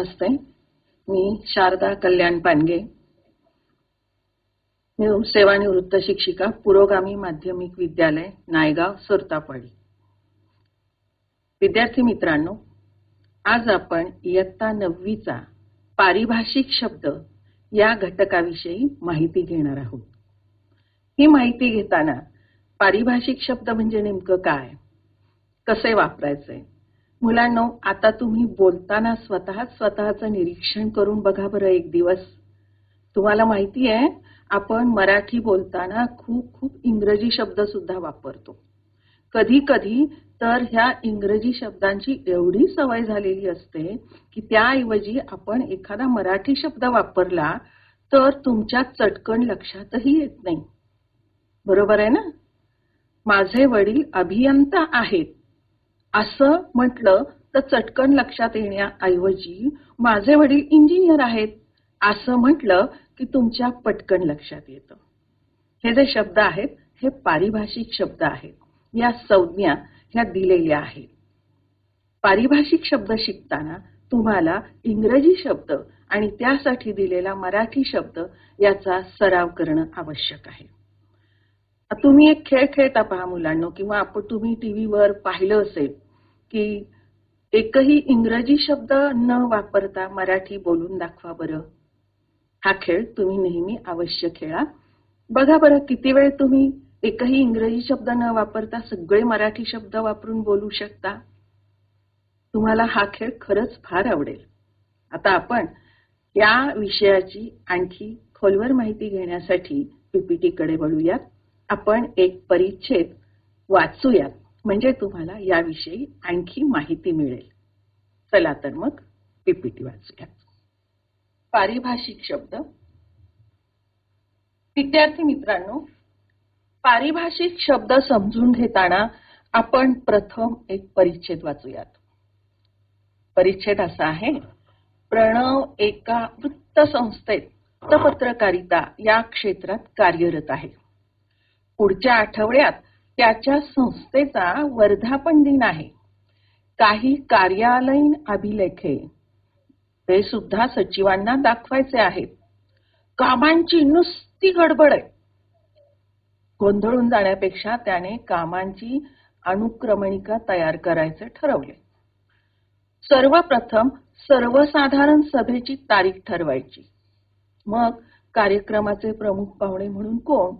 नमस्ते. मी शारदा कल्याण पानगे. मी सेवानिवृत्त शिक्षिका पुरोगामी माध्यमिक विद्यालय नायगाव सुरतापाडी विद्यार्थी मित्रांनो आज आपण इयत्ता नववीचा पारिभाषिक शब्द या घटकाविषयी माहिती घेणार आहोत. ही माहिती घेताना पारिभाषिक शब्द म्हणजे नेमकं काय? कसे वापरायचे? मुलांनो आता तुम्ही बोलताना स्वतःच स्वतःचं निरीक्षण करून बघा बरं एक दिवस. तुम्हाला माहिती आहे आपण मराठी बोलताना खूप खूप इंग्रजी शब्द सुद्धा वापरतो. कधी कधी तर ह्या इंग्रजी शब्दांची एवढी सवय झालेली असते की त्याऐवजी आपण एखादा मराठी शब्द वापरला तर तुमच्या चटकन लक्षातही येत नाही. बरोबर आहे ना? माझे वडील अभियंता आहेत. असं म्हटलं तर चटकन लक्षात येण्याऐवजी माझे वडील इंजिनियर आहेत असं म्हटलं की तुमच्या पटकन लक्षात येतं. हे जे शब्द आहेत हे पारिभाषिक शब्द आहेत. या संज्ञा ह्या दिलेल्या आहेत. पारिभाषिक शब्द शिकताना तुम्हाला इंग्रजी शब्द आणि त्यासाठी दिलेला मराठी शब्द याचा सराव करणं आवश्यक आहे. तुम्ही एक खेळ खेळता पहा मुलांना किंवा आपण तुम्ही टीव्हीवर पाहिलं असेल की एकही इंग्रजी शब्द न वापरता मराठी बोलून दाखवा बरं. हा खेळ तुम्ही नेहमी अवश्य खेळा. बघा बरं किती वेळ तुम्ही एकही इंग्रजी शब्द न वापरता सगळे मराठी शब्द वापरून बोलू शकता? तुम्हाला हा खेळ खरंच फार आवडेल. आता आपण या विषयाची आणखी खोलवर माहिती घेण्यासाठी पीपीटी कडे वळूयात. आपण एक परिच्छेद वाचूयात. म्हणजे तुम्हाला याविषयी आणखी माहिती मिळेल. चला तर मग पीपीटी वाचूया पारिभाषिक शब्द. विद्यार्थी मित्रांनो पारिभाषिक शब्द समजून घेताना आपण प्रथम एक परिच्छेद वाचूयात. परिच्छेद असा आहे प्रणव एका वृत्तसंस्थेत पत्रकारिता या क्षेत्रात कार्यरत आहे. पुढच्या आठवड्यात त्याच्या संस्थेचा वर्धापन दिन आहे. काही कार्यालयीन अभिलेखे ते सुद्धा सचिवांना दाखवायचे आहेत. कामांची नुसती गडबड आहे. गोंधळून जाण्यापेक्षा त्याने कामांची अनुक्रमणिका तयार करायचे ठरवले. सर्वप्रथम सर्वसाधारण सभेची तारीख ठरवायची. मग कार्यक्रमाचे प्रमुख पाहुणे म्हणून कोण?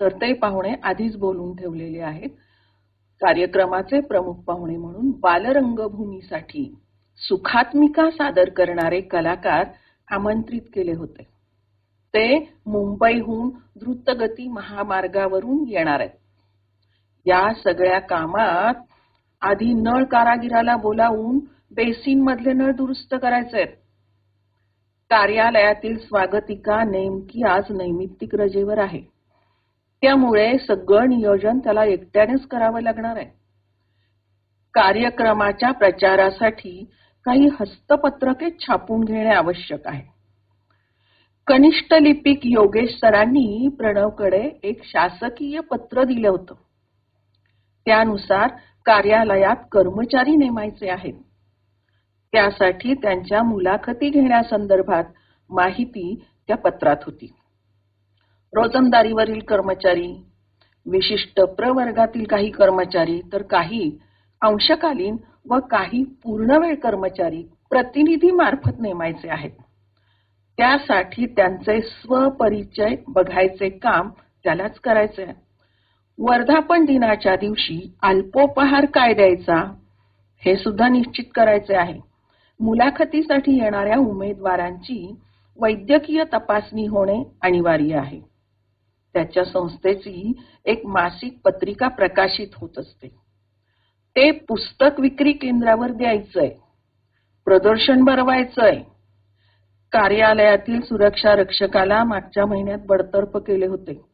तर ते पाहुणे आधीच बोलून ठेवलेले आहेत. कार्यक्रमाचे प्रमुख पाहुणे म्हणून बालरंगभूमीसाठी सुखात्मिका सादर करणारे कलाकार आमंत्रित केले होते. ते मुंबईहून द्रुतगती महामार्गावरून येणार आहेत. या सगळ्या कामात आधी नळ कारागिराला बोलावून बेसिन मधले नळ दुरुस्त करायचे आहेत कार्यालयातील स्वागतिका नेमकी आज नैमित्तिक रजेवर आहे. त्यामुळे सगळं नियोजन त्याला एकट्यानेच करावं लागणार आहे. कार्यक्रमाच्या प्रचारासाठी काही हस्तपत्रके छापून घेणे आवश्यक आहे. कनिष्ठ लिपिक योगेश सरांनी प्रणवकडे एक शासकीय पत्र दिलं होतं. त्यानुसार कार्यालयात कर्मचारी नेमायचे आहेत. त्यासाठी त्यांच्या मुलाखती घेण्यासंदर्भात माहिती त्या पत्रात होती. रोजंदारीवरील कर्मचारी विशिष्ट प्रवर्गातील काही कर्मचारी तर काही अंशकालीन व काही पूर्णवेळ कर्मचारी प्रतिनिधी मार्फत नेमायचे आहेत. त्यासाठी त्यांचे स्वपरिचय बघायचे काम त्यालाच करायचे. आहे वर्धापन दिनाच्या दिवशी अल्पोपहार काय द्यायचा हे सुद्धा निश्चित करायचे आहे. मुलाखतीसाठी येणाऱ्या उमेदवारांची वैद्यकीय तपासणी होणे अनिवार्य आहे. त्याच्या संस्थेची एक मासिक पत्रिका प्रकाशित होत असते. ते पुस्तक विक्री केंद्रावर द्यायचंय. प्रदर्शन भरवायचंय. कार्यालयातील सुरक्षा रक्षकाला मागच्या महिन्यात बडतर्फ केले होते.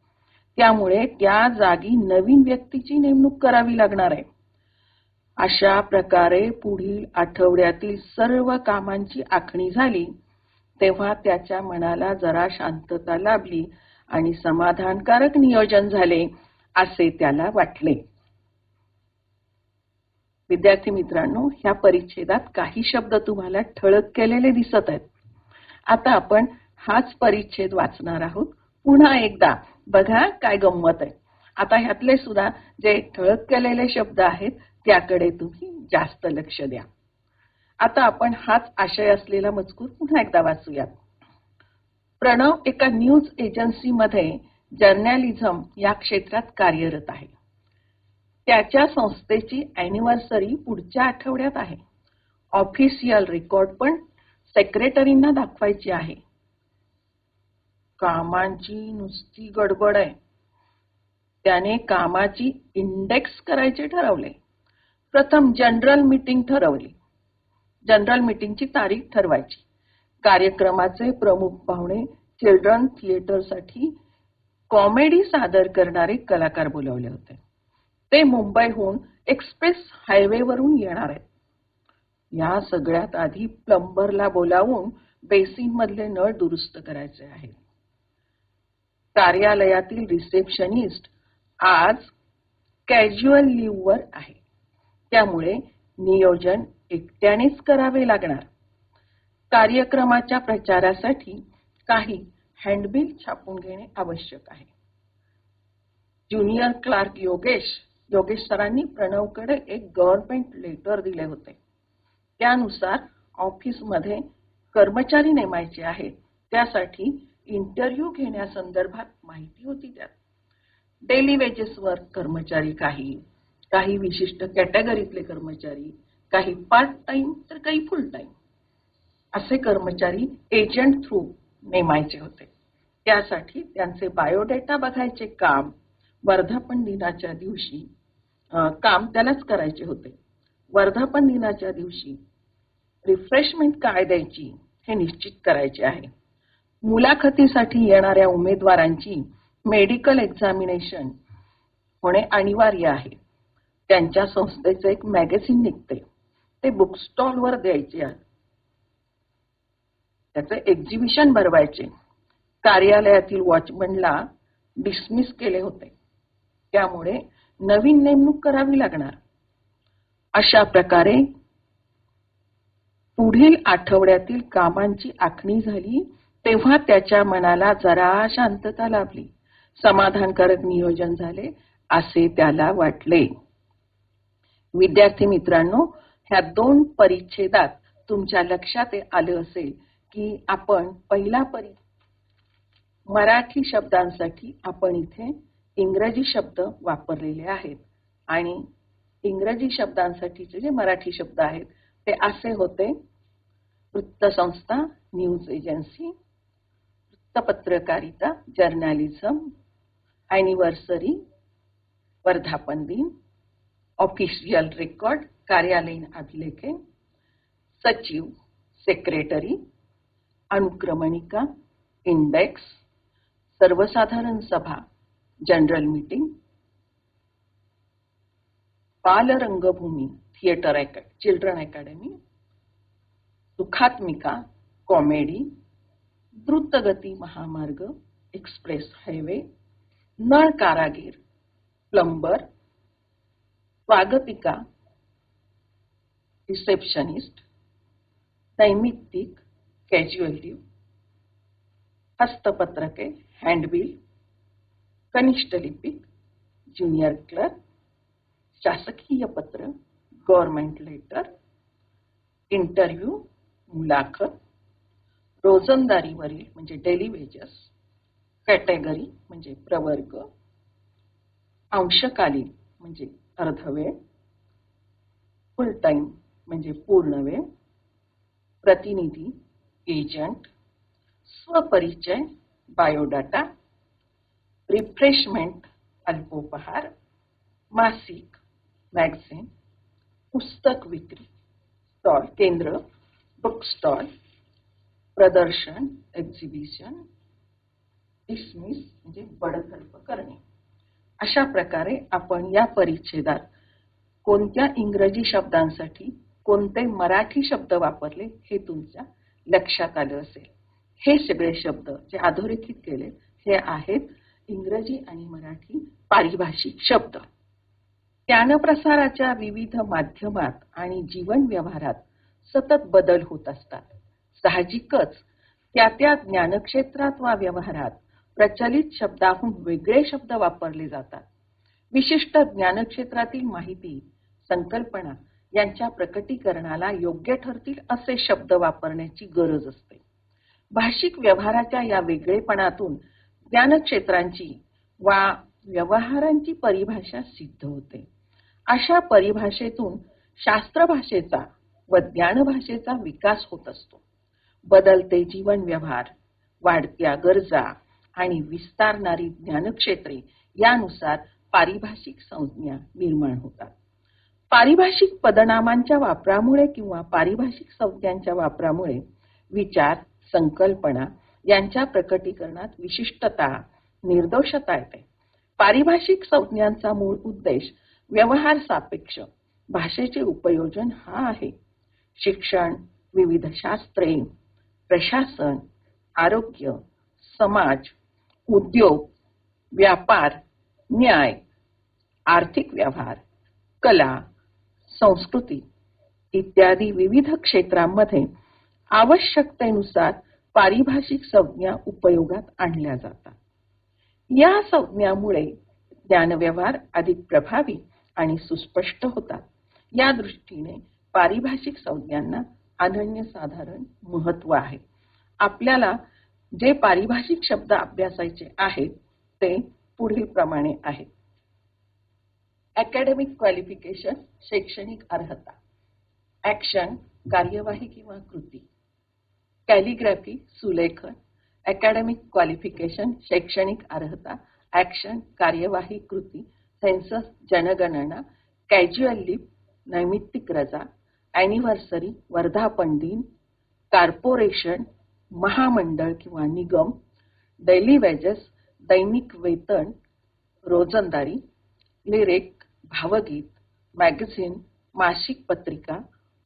त्यामुळे त्या जागी नवीन व्यक्तीची नेमणूक करावी लागणार आहे. अशा प्रकारे पुढील आठवड्यातील सर्व कामांची आखणी झाली तेव्हा त्याच्या मनाला जरा शांतता लाभली आणि समाधानकारक नियोजन झाले असे त्याला वाटले. विद्यार्थी मित्रांनो ह्या परिच्छेदात काही शब्द तुम्हाला ठळक केलेले दिसत आहेत. आता आपण हाच परिच्छेद वाचणार आहोत पुन्हा एकदा. बघा काय गंमत आहे. आता ह्यातले सुद्धा जे ठळक केलेले शब्द आहेत त्याकडे तुम्ही जास्त लक्ष द्या. आता आपण हाच आशय असलेला मजकूर पुन्हा एकदा वाचूयात. प्रणव एका न्यूज एजन्सीमध्ये जर्नॅलिझम या क्षेत्रात कार्यरत आहे. त्याच्या संस्थेची अॅनिव्हर्सरी पुढच्या आठवड्यात आहे. ऑफिशियल रेकॉर्ड पण सेक्रेटरींना दाखवायची आहे. कामांची नुसती गडबड आहे. त्याने कामाची इंडेक्स करायचे ठरवले. प्रथम जनरल मीटिंग ठरवली. जनरल मीटिंगची तारीख ठरवायची. कार्यक्रमाचे प्रमुख पाहुणे चिल्ड्रन थिएटरसाठी कॉमेडी सादर करणारे कलाकार बोलावले होते. ते मुंबईहून एक्सप्रेस हायवेवरून येणार आहेत. या सगळ्यात आधी प्लंबरला बोलावून बेसिन मधले नळ दुरुस्त करायचे आहेत. कार्यालयातील रिसेप्शनिस्ट आज कॅज्युअल वर आहे. त्यामुळे नियोजन एकट्यानेच करावे लागणार. कार्यक्रमाच्या प्रचारासाठी काही हँडबिल छापून घेणे आवश्यक आहे. ज्युनियर क्लार्क योगेश योगेश सरांनी प्रणवकडे एक गव्हर्नमेंट लेटर दिले होते. त्यानुसार ऑफिसमध्ये कर्मचारी नेमायचे आहेत. त्यासाठी इंटरव्ह्यू घेण्यासंदर्भात माहिती होती त्यात. डेली वेजेसवर कर्मचारी काही काही विशिष्ट कॅटेगरीतले कर्मचारी काही पार्ट टाइम तर काही फुल टाइम असे कर्मचारी एजंट थ्रू नेमायचे होते. त्यासाठी त्यांचे बायोडेटा बघायचे काम वर्धापन दिनाच्या दिवशी काम त्यालाच करायचे होते. वर्धापन दिनाच्या दिवशी रिफ्रेशमेंट काय द्यायची हे निश्चित करायचे आहे. मुलाखतीसाठी येणाऱ्या उमेदवारांची मेडिकल एक्झामिनेशन होणे अनिवार्य आहे. त्यांच्या संस्थेचे एक मॅगझिन निघते. ते बुक वर द्यायचे आहे. त्याचे एक्झिबिशन भरवायचे. कार्यालयातील वॉचमनला डिसमिस केले होते. त्यामुळे नवीन नेमणूक करावी लागणार. अशा प्रकारे पुढील आठवड्यातील कामांची आखणी झाली तेव्हा त्याच्या मनाला जरा शांतता लाभली. समाधानकारक नियोजन झाले असे त्याला वाटले. विद्यार्थी मित्रांनो ह्या दोन परिच्छेदात तुमच्या लक्षात आलं असेल की आपण पहिला परी मराठी शब्दांसाठी आपण इथे इंग्रजी शब्द वापरलेले आहेत. आणि इंग्रजी शब्दांसाठीचे जे मराठी शब्द आहेत ते असे होते. वृत्तसंस्था न्यूज एजन्सी वृत्तपत्रकारिता जर्नालिझम अॅनिव्हर्सरी वर्धापन दिन ऑफिशियल रेकॉर्ड कार्यालयीन अभिलेखे सचिव सेक्रेटरी अनुक्रमणिका इंडेक्स सर्वसाधारण सभा जनरल मीटिंग बालरंगभूमी थिएटर चिल्ड्रन अकॅडमी सुखात्मिका कॉमेडी द्रुतगती महामार्ग एक्सप्रेस हायवे नळ कारागीर प्लंबर स्वागतिका रिसेप्शनिस्ट नैमित्तिक कॅज्युअल हस्तपत्रके हँडबिल कनिष्ठ लिपिक ज्युनियर क्लर्क शासकीय पत्र गव्हर्नमेंट लेटर इंटरव्ह्यू मुलाखत रोजंदारीवरील म्हणजे डेली वेजेस कॅटेगरी म्हणजे प्रवर्ग अंशकालीन म्हणजे अर्धवेळ फुल टाइम म्हणजे पूर्ण वेळ प्रतिनिधी एजंट स्वपरिचय बायोडाटा रिफ्रेशमेंट अल्पोपहार मासिक मॅगझिन पुस्तक विक्री स्टॉल केंद्र बुक स्टॉल प्रदर्शन एक्झिबिशन डिसमिस म्हणजे बडतर्फ करणे. अशा प्रकारे आपण या परिच्छेदात कोणत्या इंग्रजी शब्दांसाठी कोणते मराठी शब्द वापरले हे तुमच्या लक्षात आलं असेल. हे सगळे शब्द जे अधोरेखित केले हे आहेत इंग्रजी आणि मराठी पारिभाषिक शब्द. ज्ञानप्रसाराच्या विविध माध्यमात आणि जीवन व्यवहारात सतत बदल होत असतात. साहजिकच त्या त्या ज्ञानक्षेत्रात वा व्यवहारात प्रचलित शब्दाहून वेगळे शब्द वापरले जातात. विशिष्ट ज्ञानक्षेत्रातील माहिती संकल्पना यांच्या प्रकटीकरणाला योग्य ठरतील असे शब्द वापरण्याची गरज असते. भाषिक व्यवहाराच्या या वेगळेपणातून ज्ञानक्षेत्रांची वा व्यवहारांची परिभाषा सिद्ध होते. अशा परिभाषेतून शास्त्र भाषेचा व ज्ञानभाषेचा विकास होत असतो. बदलते जीवन व्यवहार वाढत्या गरजा आणि विस्तारणारी ज्ञानक्षेत्रे यानुसार पारिभाषिक संज्ञा निर्माण होतात. पारिभाषिक पदनामांच्या वापरामुळे किंवा पारिभाषिक संज्ञांच्या वापरामुळे विचार संकल्पना यांच्या प्रकटीकरणात विशिष्टता निर्दोषता येते. पारिभाषिक संज्ञांचा मूळ उद्देश व्यवहार सापेक्ष भाषेचे उपयोजन हा आहे. शिक्षण विविध शास्त्रे प्रशासन आरोग्य समाज उद्योग व्यापार न्याय आर्थिक व्यवहार कला संस्कृती इत्यादी विविध क्षेत्रांमध्ये आवश्यकतेनुसार पारिभाषिक संज्ञा उपयोगात आणल्या जातात. या संज्ञामुळे ज्ञानव्यवहार अधिक प्रभावी आणि सुस्पष्ट होतात. या दृष्टीने पारिभाषिक संज्ञांना अनन्यसाधारण महत्त्व आहे. आपल्याला जे पारिभाषिक शब्द अभ्यासायचे आहेत ते पुढील प्रमाणे आहेत. अकॅडमिक क्वालिफिकेशन शैक्षणिक अर्हता. ॲक्शन कार्यवाही किंवा कृती. कॅलिग्राफी सुलेखन. अकॅडमिक क्वालिफिकेशन शैक्षणिक अर्हता. ॲक्शन कार्यवाही कृती. सेन्सस जनगणना. कॅज्युअल लिप नैमित्तिक रजा. ॲनिव्हर्सरी वर्धापन दिन. कार्पोरेशन महामंडळ किंवा निगम. डेली वेजेस दैनिक वेतन रोजंदारी. लिरिक भावगीत मॅगझिन मासिक पत्रिका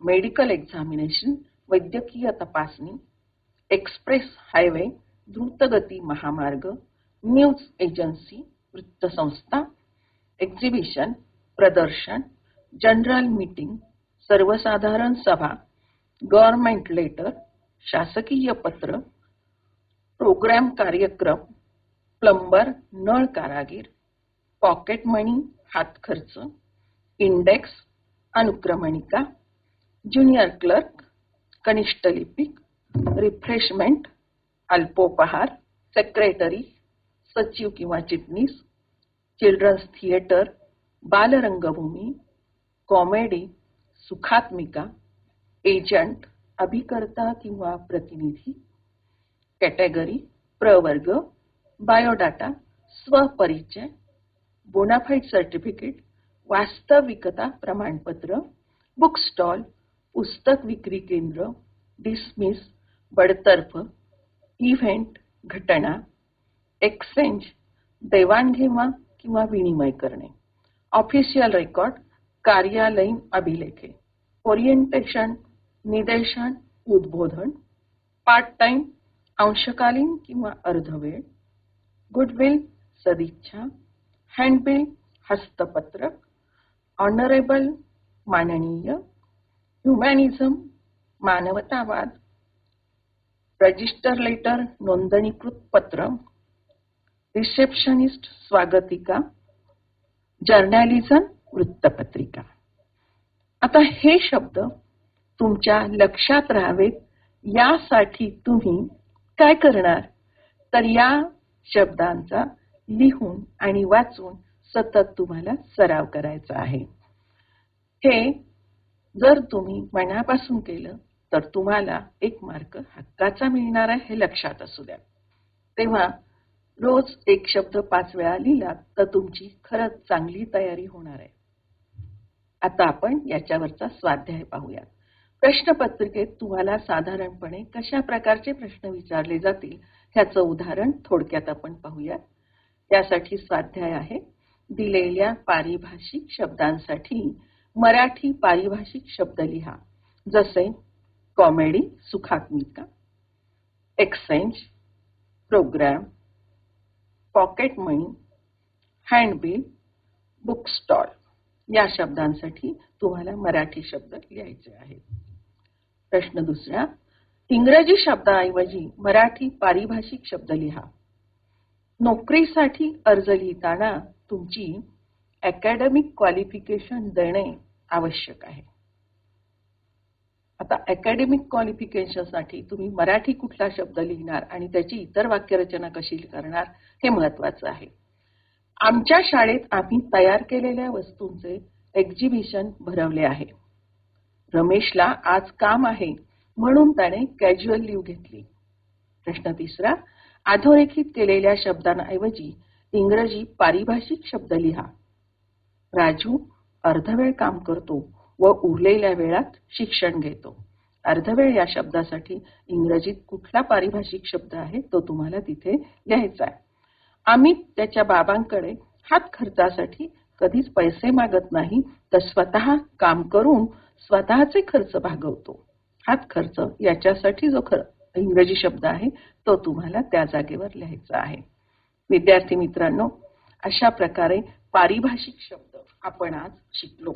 मेडिकल एक्झामिनेशन वैद्यकीय तपासणी एक्सप्रेस हायवे द्रुतगती महामार्ग न्यूज एजन्सी वृत्तसंस्था एक्झिबिशन प्रदर्शन जनरल मीटिंग सर्वसाधारण सभा गव्हर्नमेंट लेटर शासकीय पत्र प्रोग्राम कार्यक्रम प्लंबर नळ कारागीर पॉकेट मनी हातखर्च इंडेक्स अनुक्रमणिका ज्युनियर क्लर्क कनिष्ठ लिपिक रिफ्रेशमेंट अल्पोपहार सेक्रेटरी सचिव किंवा चिटणीस चिल्ड्रन्स थिएटर बालरंगभूमी कॉमेडी सुखात्मिका एजंट अभिकर्ता किंवा प्रतिनिधी कॅटेगरी प्रवर्ग बायोडाटा स्वपरिचय बोनाफाईड सर्टिफिकेट वास्तविकता प्रमाणपत्र बुक स्टॉल पुस्तक विक्री केंद्र डिसमिस बडतर्फ इव्हेंट घटना एक्सचेंज देवाणघेवाण किंवा विनिमय करणे. ऑफिशियल रेकॉर्ड कार्यालयीन अभिलेखे. ओरिएंटेशन निदेशन उद्बोधन. पार्ट टाइम अंशकालीन किंवा अर्धवेळ. गुडविल सदिच्छा. हँडबिल हस्तपत्रक ऑनरेबल माननीय ह्युमॅनिझम मानवतावाद रजिस्टर लेटर नोंदणीकृत पत्र रिसेप्शनिस्ट स्वागतिका जर्नॅलिझम वृत्तपत्रिका. आता हे शब्द तुमच्या लक्षात राहावेत यासाठी तुम्ही काय करणार? तर या शब्दांचा लिहून आणि वाचून सतत तुम्हाला सराव करायचा आहे. हे जर तुम्ही मनापासून केलं तर तुम्हाला एक मार्क हक्काचा मिळणार आहे हे लक्षात असू द्या. तेव्हा रोज एक शब्द पाच वेळा लिहिला तर तुमची खरंच चांगली तयारी होणार आहे. आता आपण याच्यावरचा स्वाध्याय पाहूयात. प्रश्नपत्रिकेत तुम्हाला साधारणपणे कशा प्रकारचे प्रश्न विचारले जातील ह्याचं उदाहरण थोडक्यात आपण पाहूयात. त्यासाठी स्वाध्याय आहे. दिलेल्या पारिभाषिक शब्दांसाठी मराठी पारिभाषिक शब्द लिहा. जसे comedy सुखात्मिका. Exchange programme pocket money handbill book stall या शब्दांसाठी तुम्हाला मराठी शब्द लिहायचे आहेत. प्रश्न दुसरा इंग्रजी शब्दाऐवजी मराठी पारिभाषिक शब्द लिहा. नोकरीसाठी अर्ज लिहिताना तुमची अकॅडमिक क्वालिफिकेशन देणे आवश्यक आहे. आता अकॅडमिक क्वालिफिकेशनसाठी तुम्ही मराठी कुठला शब्द लिहिणार आणि त्याची इतर वाक्यरचना कशी करणार हे महत्वाचं आहे. आमच्या शाळेत आम्ही तयार केलेल्या वस्तूंचे एक्झिबिशन भरवले आहे. रमेशला आज काम आहे म्हणून त्याने कॅज्युअल लीव घेतली. प्रश्न तिसरा अधोरेखित केलेल्या शब्दांऐवजी इंग्रजी पारिभाषिक शब्द लिहा. राजू अर्धवेळ काम करतो व उरलेल्या वेळात शिक्षण घेतो. अर्धवेळ या शब्दासाठी इंग्रजीत कुठला पारिभाषिक शब्द आहे तो तुम्हाला तिथे लिहायचा आहे. आम्ही त्याच्या बाबांकडे हात खर्चासाठी कधीच पैसे मागत नाही तर स्वतः काम करून स्वतःचे खर्च भागवतो. हात खर्च याच्यासाठी जो खर इंग्रजी शब्द आहे तो तुम्हाला त्या जागेवर लिहायचा आहे. विद्यार्थी मित्रांनो अशा प्रकारे पारिभाषिक शब्द आपण आज शिकलो.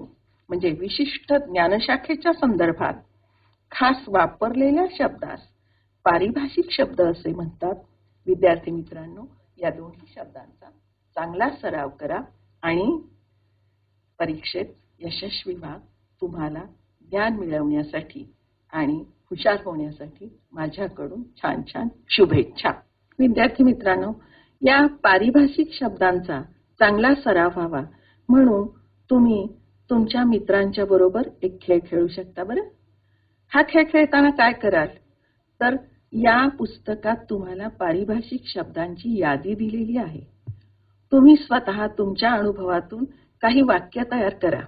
म्हणजे विशिष्ट ज्ञानशाखेच्या संदर्भात खास वापरलेल्या शब्दास पारिभाषिक शब्द असे म्हणतात. विद्यार्थी मित्रांनो या दोन्ही शब्दांचा चांगला सराव करा आणि परीक्षेत यशस्वी व्हा. तुम्हाला ज्ञान मिळवण्यासाठी आणि हुशार होण्यासाठी माझ्याकडून छान छान शुभेच्छा. विद्यार्थी मित्रांनो या पारिभाषिक शब्दांचा चांगला सराव व्हावा म्हणून तुम्ही तुमच्या मित्रांच्या बरोबर एक खेळ खेळू शकता बरं. हा खेळ खेळताना काय कराल? तर या पुस्तकात तुम्हाला पारिभाषिक शब्दांची यादी दिलेली आहे. तुम्ही स्वतः तुमच्या अनुभवातून काही वाक्य तयार करा.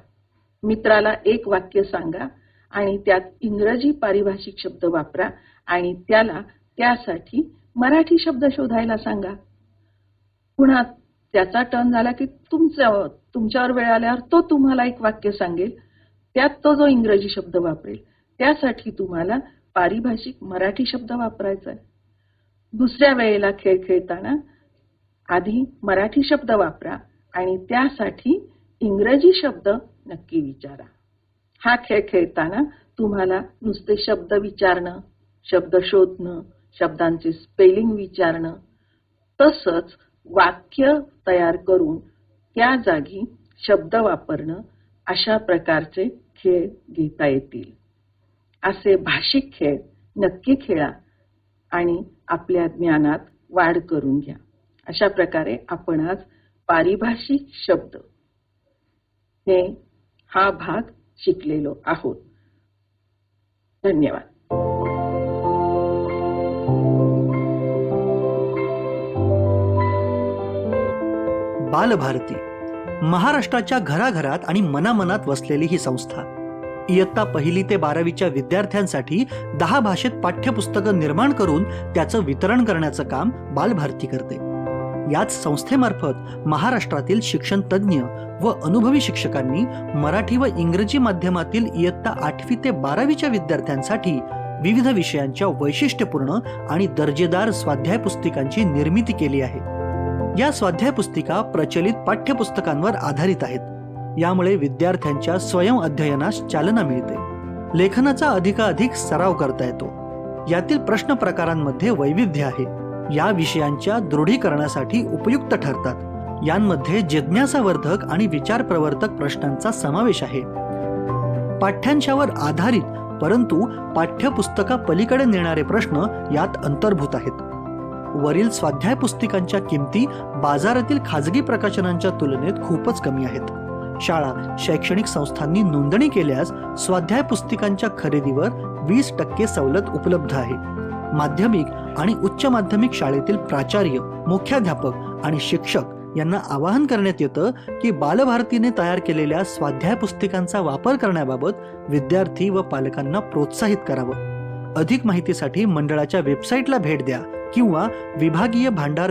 मित्राला एक वाक्य सांगा आणि त्यात इंग्रजी पारिभाषिक शब्द वापरा आणि त्याला त्यासाठी मराठी शब्द शोधायला सांगा. पुन्हा त्याचा टर्न झाला की तुमच्या तुमच्यावर वेळ आल्यावर तो तुम्हाला एक वाक्य सांगेल. त्यात तो जो इंग्रजी शब्द वापरेल त्यासाठी तुम्हाला पारिभाषिक मराठी शब्द वापरायचा आहे. दुसऱ्या वेळेला खेळ खेळताना आधी मराठी शब्द वापरा आणि त्यासाठी इंग्रजी शब्द नक्की विचारा. हा खेळ खेळताना तुम्हाला नुसते शब्द विचारणं शब्द शोधणं शब्दांचे स्पेलिंग विचारणं तसंच वाक्य तयार करून त्या जागी शब्द वापरणं अशा प्रकारचे खेळ घेता येतील. असे भाषिक खेळ नक्की खेळा आणि आपल्या ज्ञानात वाढ करून घ्या. अशा प्रकारे आपण आज पारिभाषिक शब्द हे हा भाग शिकलेलो आहोत. धन्यवाद. बालभारती महाराष्ट्राच्या घराघरात आणि मनामनात वसलेली ही संस्था इयत्ता पहिली ते बारावीच्या विद्यार्थ्यांसाठी दहा भाषेत पाठ्यपुस्तकं निर्माण करून त्याचं वितरण करण्याचं काम बालभारती करते. याच संस्थेमार्फत महाराष्ट्रातील शिक्षणतज्ज्ञ व अनुभवी शिक्षकांनी मराठी व इंग्रजी माध्यमातील इयत्ता आठवी ते बारावीच्या विद्यार्थ्यांसाठी विविध विषयांच्या वैशिष्ट्यपूर्ण आणि दर्जेदार स्वाध्याय पुस्तिकांची निर्मिती केली आहे. या स्वाध्याय पुस्तिका प्रचलित पाठ्यपुस्तकांवर आधारित आहेत. यामुळे विद्यार्थ्यांच्या स्वयं अध्ययनास चालना मिळते. लेखनाचा अधिकाधिक सराव करता येतो. यातील प्रश्न प्रकारांमध्ये वैविध्य आहे. या विषयांच्या दृढीकरणासाठी उपयुक्त ठरतात. यांमध्ये जिज्ञासावर्धक आणि विचार प्रवर्तक प्रश्नांचा समावेश आहे. पाठ्यांशावर आधारित परंतु पाठ्यपुस्तका पलीकडे नेणारे प्रश्न यात अंतर्भूत आहेत. वरील स्वाध्याय पुस्तिकांच्या किमती बाजारातील खाजगी प्रकाशनांच्या तुलनेत खूपच कमी आहेत. शाळा शैक्षणिक संस्थांनी नोंदणी केल्यास स्वाध्याय पुस्तिकांच्या खरेदीवर वीस टक्के सवलत उपलब्ध आहे. माध्यमिक आणि उच्च माध्यमिक शाळेतील प्राचार्य मुख्याध्यापक आणि शिक्षक यांना आवाहन करण्यात येतं की बालभारतीने तयार केलेल्या स्वाध्याय पुस्तिकांचा वापर करण्याबाबत विद्यार्थी व पालकांना प्रोत्साहित करावं. अधिक माहितीसाठी मंडळाच्या वेबसाईटला भेट द्या किंवा विभागीय भांडार